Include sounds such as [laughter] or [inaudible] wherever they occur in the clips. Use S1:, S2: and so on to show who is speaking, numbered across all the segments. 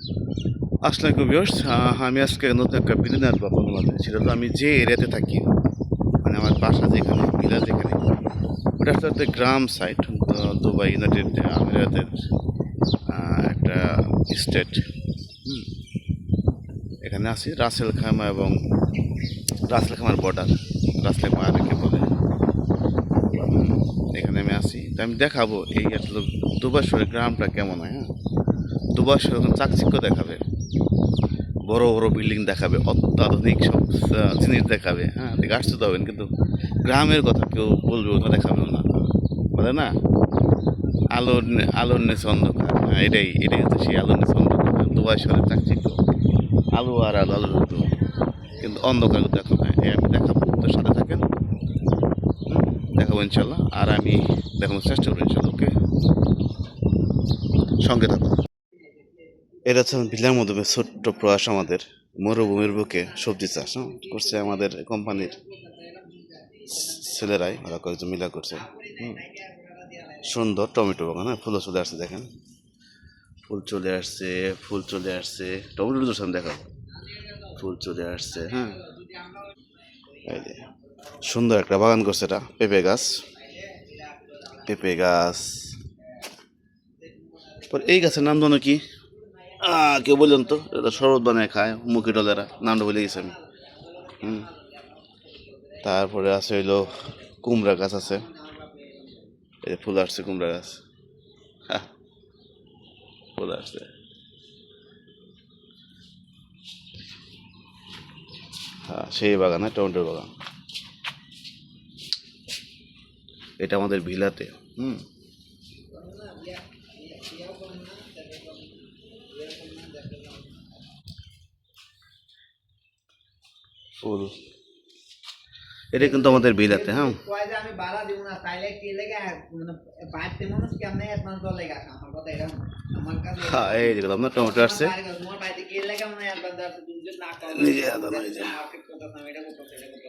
S1: আসসালামাইকুম ভিউয়ার্স। আমি আজকে নতুন একটা নিয়ে আসব মাঝে। সেটা তো আমি যে এরিয়াতে থাকি মানে আমার বাসা যেখানে ভিলা যেখানে ওটা হচ্ছে গ্রাম সাইড দুবাই, ইউনাইটেড আমিরাতের একটা স্টেট এখানে আছি, রাসেল খামা এবং রাসেল খামার বর্ডার রাসেল খামা আরেকে বলে এখানে আমি আছি। তো আমি দেখাবো এই আসলে দুবাই শহরের গ্রামটা কেমন হয় হ্যাঁ? শহর ওখানে চাকচিক্য দেখাবে। বড় বড় বিল্ডিং দেখাবে, অত্যাধুনিক সব জিনিস দেখাবে। হ্যাঁ আশ্চর্য হবেন, কিন্তু গ্রামের কথা কেউ বলবে না দেখাবে না। বলে না? আলোর আলোর নেছে অন্ধকার। হ্যাঁ এটাই এটাই হচ্ছে সেই আলোর নেছে অন্ধকার। দুবাই শহরের চাকচিক্য। আলো আর আলো আলোর কিন্তু অন্ধকার দেখো এই আমি দেখাবো, তো সাথে থাকেন। দেখাবো ইনশাল্লাহ। আর আমি দেখানোর চেষ্টা করব ইনশাল্লাহ, ওকে? সঙ্গে থাকো এটা হচ্ছে ভিলার মধ্যে ছোট্ট প্রয়াস আমাদের। মরুভূমির বুকে সবজি চাষ হ্যাঁ, করছে আমাদের কোম্পানির ছেলেরাই ওরা কয়েকজন মিলা করছে। সুন্দর টমেটো বাগান হ্যাঁ? ফুলও চলে আসছে দেখেন। ফুল চলে আসছে ফুল চলে আসছে। টমেটো সামনে দেখো ফুল চলে আসছে হ্যাঁ? সুন্দর একটা বাগান করছে এটা পেঁপে গাছ। পেঁপে গাছ। এই গাছের নাম জানো কি? কেউ বললেন তো, এটা শরবত বানায় খায়, মুখি ডলেরা নামটা বলে গেছি আমি। হুম। তারপরে আছে হইল কুমড়া গাছ আছে। এই ফুল আসছে, কুমড়া গাছ। হ্যাঁ ফুল আসছে। হ্যাঁ সেই বাগান হ্যাঁ টমেটোর বাগান। এটা আমাদের ভিলাতে, হুম ফুল এটা কিন্তু আমাদের বিলাতে হ্যাঁ
S2: কয় যে আমি বাড়া দিব না তাইলে কি লেগে মানে বাড়তে মানুষ কেমনে অ্যাডভান্স দল লেগে আসে আমার কথা এটা না। আমার কাছে
S1: হ্যাঁ এই যেগুলো আপনার টমেটো আসছে
S2: আমার বাড়ি- তোমার বাড়িতে কি লেগে মানে অ্যাডভান্স আছে? তুমি যদি না। করো
S1: নিজে আদা নিজে।
S2: না, ঠিক কথা না, এটা করতে এটা করতে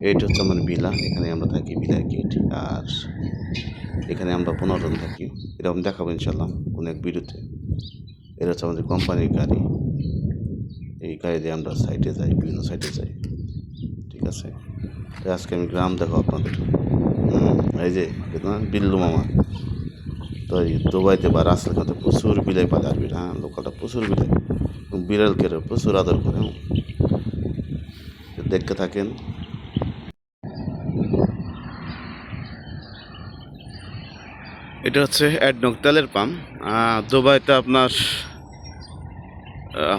S1: এইটা হচ্ছে আমার বিলা এখানে আমরা থাকি বিলার গেট আর এখানে আমরা পনেরো জন থাকি। এরকম দেখাবো ইনশাল্লাহ এক বিরুদ্ধে এটা হচ্ছে আমাদের কোম্পানির গাড়ি। এই গাড়ি দিয়ে আমরা সাইডে যাই, বিভিন্ন সাইডে যাই। ঠিক আছে? আজকে আমি গ্রাম দেখো আপনাদের। এই যে বিল্লু মামা। তো এই দুবাইতে বা রাস্তাঘাটে প্রচুর বিলাই পালে আর হ্যাঁ লোকালটা প্রচুর বিলাই। বিড়ালকে প্রচুর আদর করে। দেখতে থাকেন এটা হচ্ছে অ্যাডনক তেলের পাম্প। দুবাইতে আপনার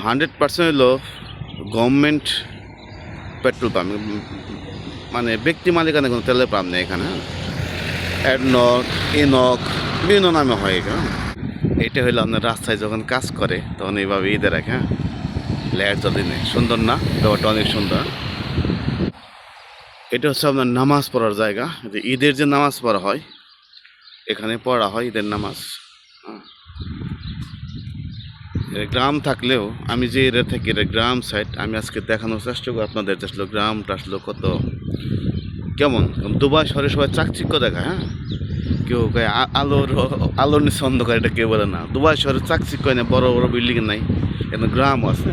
S1: হান্ড্রেড পার্সেন্ট হলো গভর্নমেন্ট পেট্রোল পাম্প মানে ব্যক্তি মালিকানা কোনো তেলের পাম্প নেই এখানে অ্যাডনক ইনক বিভিন্ন নামে হয় এখানে এটা হলো আপনার রাস্তায় যখন কাজ করে, তখন এইভাবে ঈদে রাখে হ্যাঁ? লাইট জ্বলে নেই। সুন্দর না? ব্যাপারটা অনেক সুন্দর। এটা হচ্ছে আপনার নামাজ পড়ার জায়গা। ঈদের যে নামাজ পড়া হয় এখানে পড়া হয় ঈদের নামাজ। গ্রাম থাকলেও আমি যে এরিয়া থাকি এটা গ্রাম সাইড আমি আজকে দেখানোর চেষ্টা করব, আপনাদের আসলে গ্রামটা আসলে কত, কেমন? দুবাই শহরে সবাই চাকচিক্য দেখা হ্যাঁ? কেউ আ- আলোর আলোর নিচে অন্ধকার, এটা কেউ বলে না। দুবাই শহরে চাকচিক্য না, বড় বড় বিল্ডিং নাই, এখানে গ্রাম আছে।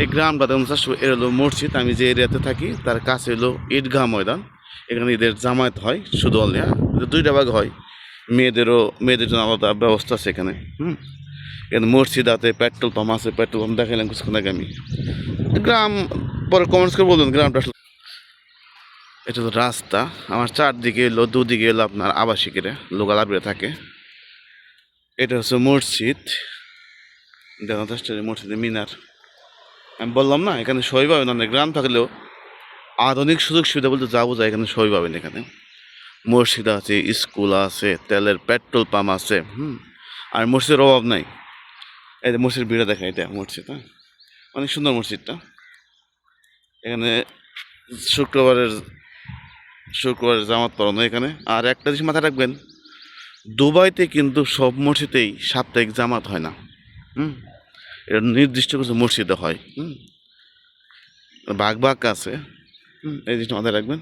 S1: এই গ্রামটা দেখুন চাষ এর হলো মসজিদ, আমি যে এরিয়াতে থাকি, তার কাছে হলো ঈদগাহ ময়দান। এখানে ঈদের জামায়াত হয়, শুধু অনলি হ্যাঁ? দুইটা ভাগ হয়। মেয়েদেরও, মেয়েদের জন্য আলাদা ব্যবস্থা আছে এখানে, হুম? এখানে মসজিদ আছে, পেট্রোল পাম্প আছে, পেট্রোল পাম্প দেখাইলাম কিছুক্ষণ আগে আমি। গ্রাম, পরে কমেন্টস করে বলুন গ্রামটা এটা তো রাস্তা, আমার চারদিকে এলো, দুদিকে এলো আপনার আবাসিকেরা, লোকাল আবিরে থাকে। এটা হচ্ছে মসজিদ চেষ্টা মসজিদের মিনার। আমি বললাম না, এখানে সই পাবেন অনেক গ্রাম থাকলেও আধুনিক সুযোগ সুবিধা বলতে যাব যায় এখানে সই পাবেন এখানে। মসজিদ আছে, স্কুল আছে, তেলের পেট্রোল পাম্প আছে, হুম? আর মসজিদের অভাব নাই। এই মসজিদ ভিড়ে দেখা এটা মসজিদ হ্যাঁ? অনেক সুন্দর মসজিদটা। এখানে শুক্রবারের শুক্রবারের জামাত পড়ানো এখানে। আর একটা জিনিস মাথায় রাখবেন, দুবাইতে কিন্তু সব মসজিদেই সাপ্তাহিক জামাত হয় না, হুম? এটা নির্দিষ্ট কিছু মসজিদে হয়, হুম? বাঘ বাঘ আছে, হুম? এই জিনিসটা মাথায় রাখবেন।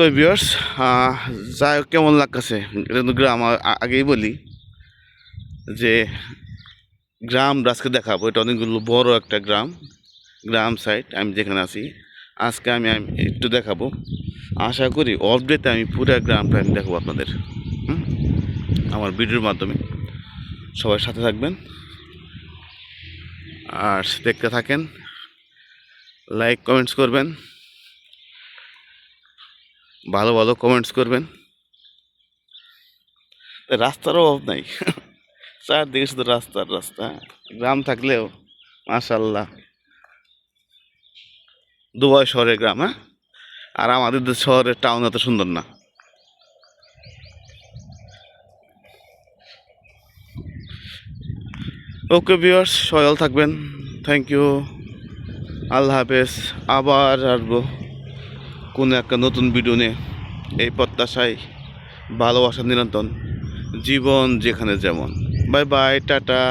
S1: তো বিয়ার্স হোক, কেমন লাগতেছে? গ্রাম আগেই বলি যে গ্রাম আজকে দেখাবো। এটা অনেকগুলো বড় একটা গ্রাম গ্রাম সাইড আমি যেখানে আছি। আজকে আমি একটু দেখাবো। আশা করি অপডেটে আমি পুরো গ্রামটা আমি দেখাবো আপনাদের? আমার ভিডিওর মাধ্যমে। সবাই সাথে থাকবেন। আর দেখতে থাকেন। লাইক কমেন্টস করবেন। ভালো ভালো কমেন্টস করবেন। রাস্তার অভাব নাই। [laughs] চারদিকে শুধু রাস্তার রাস্তা। গ্রাম থাকলেও মাশাল্লাহ দুবাই শহরের গ্রাম হ্যাঁ? আর আমাদের শহরের টাউন এত সুন্দর না। ওকে বিয়ার্স সয়াল থাকবেন। থ্যাংক ইউ আল্লাহ হাফেজ। আবার আসব। কোনো একটা নতুন ভিডিও নিয়ে এই প্রত্যাশায় ভালোবাসা নিরন্তন জীবন যেখানে যেমন। Bye bye tata.